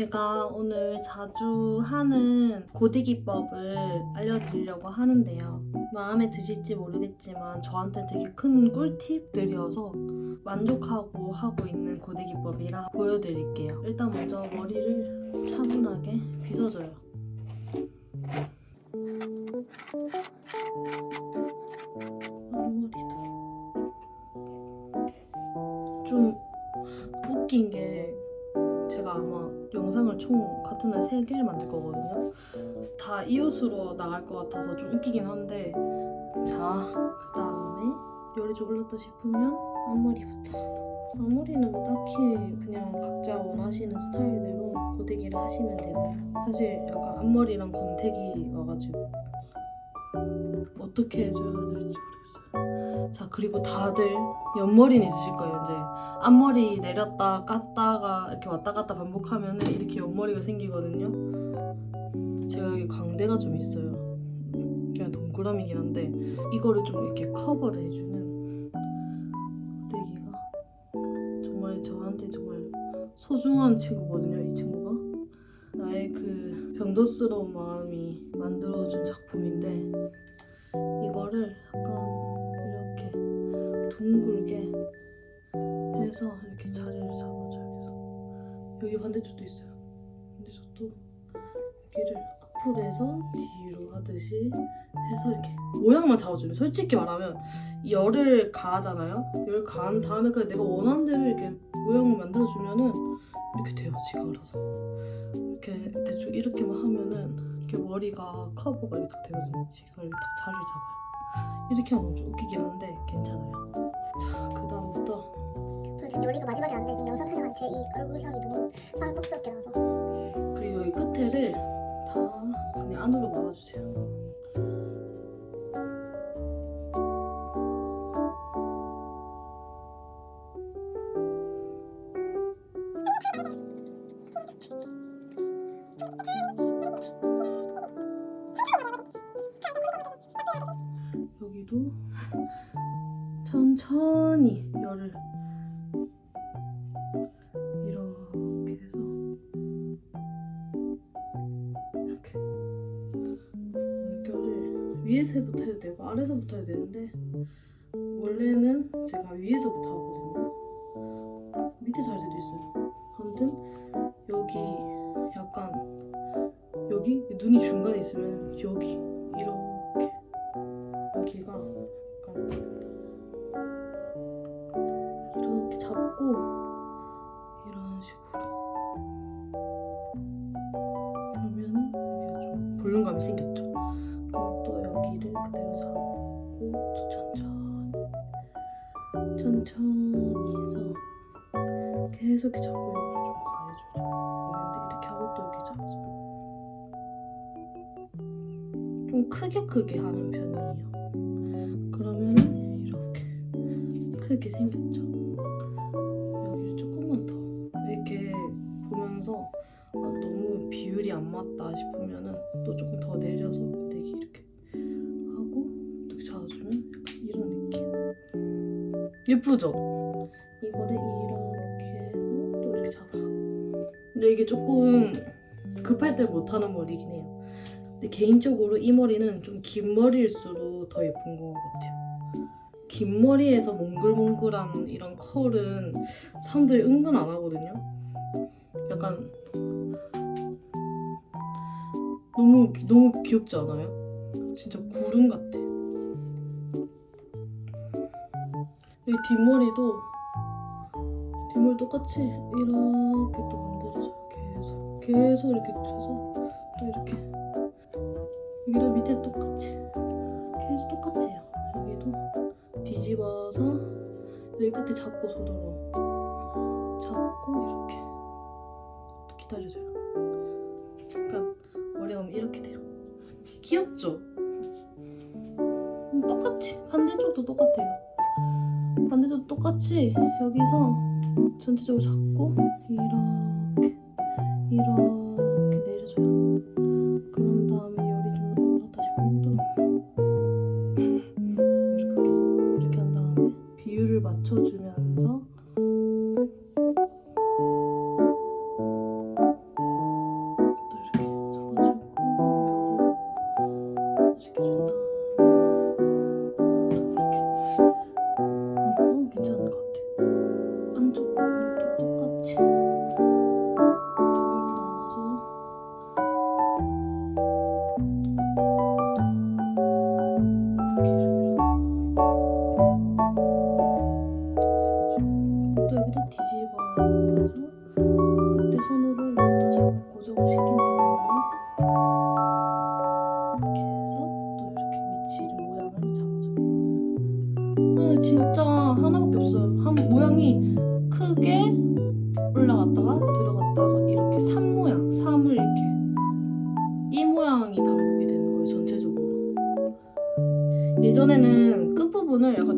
제가 오늘 자주 하는 고데기법을 알려드리려고 하는데요. 마음에 드실지 모르겠지만 저한테 되게 큰 꿀팁들이어서 만족하고 하고 있는 고데기법이라 보여드릴게요. 일단 먼저 머리를 차분하게 빗어줘요. 앞머리도 좀 웃긴 게 제가 아마 영상을 총 같은 날 3개를 만들 거거든요. 다 이웃으로 나갈 것 같아서 좀 웃기긴 한데 자, 그 다음에 열이 좀 올랐다 싶으면 앞머리부터 앞머리는 뭐 딱히 그냥 각자 원하시는 스타일대로 고데기를 하시면 되고요. 사실 약간 앞머리랑 권태기 와가지고 어떻게 해줘야 될지 모르겠어요. 자 그리고 다들 옆머리는 있으실 거예요 이제 앞머리 내렸다 깠다가 이렇게 왔다 갔다 반복하면 이렇게 옆머리가 생기거든요. 제가 여기 광대가 좀 있어요. 그냥 동그라미긴 한데 이거를 좀 이렇게 커버를 해주는 고데기가 정말 저한테 정말 소중한 친구거든요. 이 친구가 나의 그 병도스러운 마음이 만들어준 작품인데 이거를 약간 둥글게 해서 이렇게 자리를 잡아줘요. 계속 여기 반대쪽도 있어요. 반대쪽도 여기를 앞으로 해서 뒤로 하듯이 해서 이렇게 모양만 잡아주면 솔직히 말하면 열을 가하잖아요. 열 가한 다음에 그냥 내가 원하는 대로 이렇게 모양을 만들어주면은 이렇게 돼요. 지가 알아서 이렇게 대충 이렇게만 하면은 이렇게 머리가 커버가 이렇게 딱 되거든요. 지가 이렇게 딱 자리를 잡아요. 이렇게 하면 좀 웃기긴 한데 괜찮아요. 자, 그 다음부터 요리가 마지막에 안 돼. 지금 영상 촬영한 제 이 얼굴형이 너무 빵떡스럽게 나서 그리고 여기 끝에를 다 그냥 안으로 막아주세요. 여기도 천천히 열을 이렇게 해서 이렇게 물결을 위에서부터 해도 되고 아래서부터 해도 되는데 원래는 제가 위에서부터 하거든요. 밑에서 할 때도 있어요. 아무튼 여기 약간 여기 눈이 중간에 있으면 여기 이렇 볼륨감이 생겼죠. 그럼 또 여기를 그대로 잡고 또 천천히 천천히 해서 계속 이렇게 잡고 여기를 좀 가해주죠. 근데 이렇게 하고 또 여기 잡아줘요. 좀 크게 크게 하는 편이에요. 그러면은 이렇게 크게 생겼죠. 여기를 조금만 더 이렇게 보면서 아, 너무 비율이 안 맞다 싶으면은 또 조금 더 내려서 고데기 이렇게 하고 이렇게 잡아주면 약간 이런 느낌. 예쁘죠? 이거를 이렇게 해서 또 이렇게 잡아. 근데 이게 조금 급할 때 못하는 머리긴 해요. 근데 개인적으로 이 머리는 좀 긴 머리일수록 더 예쁜 것 같아요. 긴 머리에서 몽글몽글한 이런 컬은 사람들이 은근 안 하거든요. 약간 너무 너무 귀엽지 않아요? 진짜 구름 같아. 이 뒷머리도 뒷머리 똑같이 이렇게 또 만들어줘요. 계속 계속 이렇게 쳐서 또 이렇게 여기도 밑에 똑같이 계속 똑같이 해요. 여기도 뒤집어서 여기 끝에 잡고 손으로 잡고 이렇게 또 기다려줘요. 이렇게 돼요. 귀엽죠? 음, 똑같이 반대쪽도 똑같아요. 반대쪽도 똑같이 여기서 전체적으로 잡고 이렇게 이렇게 내려줘요. 그런 다음에 열이 좀 올랐다 싶으면 또 이렇게 이렇게 한 다음에 비율을 맞춰주면서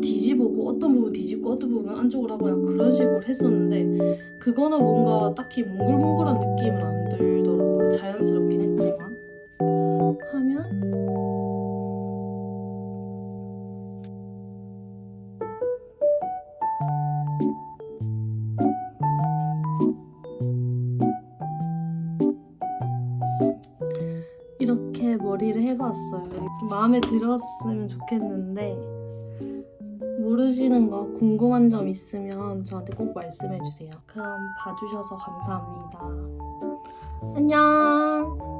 뒤집어고 어떤 부분 뒤집고 어떤 부분 안쪽으로 하고 약간 그런 식으로 했었는데 그거는 뭔가 딱히 몽글몽글한 느낌은 안 들더라고요. 자연스럽긴 했지만 하면 이렇게 머리를 해봤어요. 좀 마음에 들었으면 좋겠는데 모르시는 거 궁금한 점 있으면 저한테 꼭 말씀해 주세요. 그럼 봐주셔서 감사합니다. 안녕.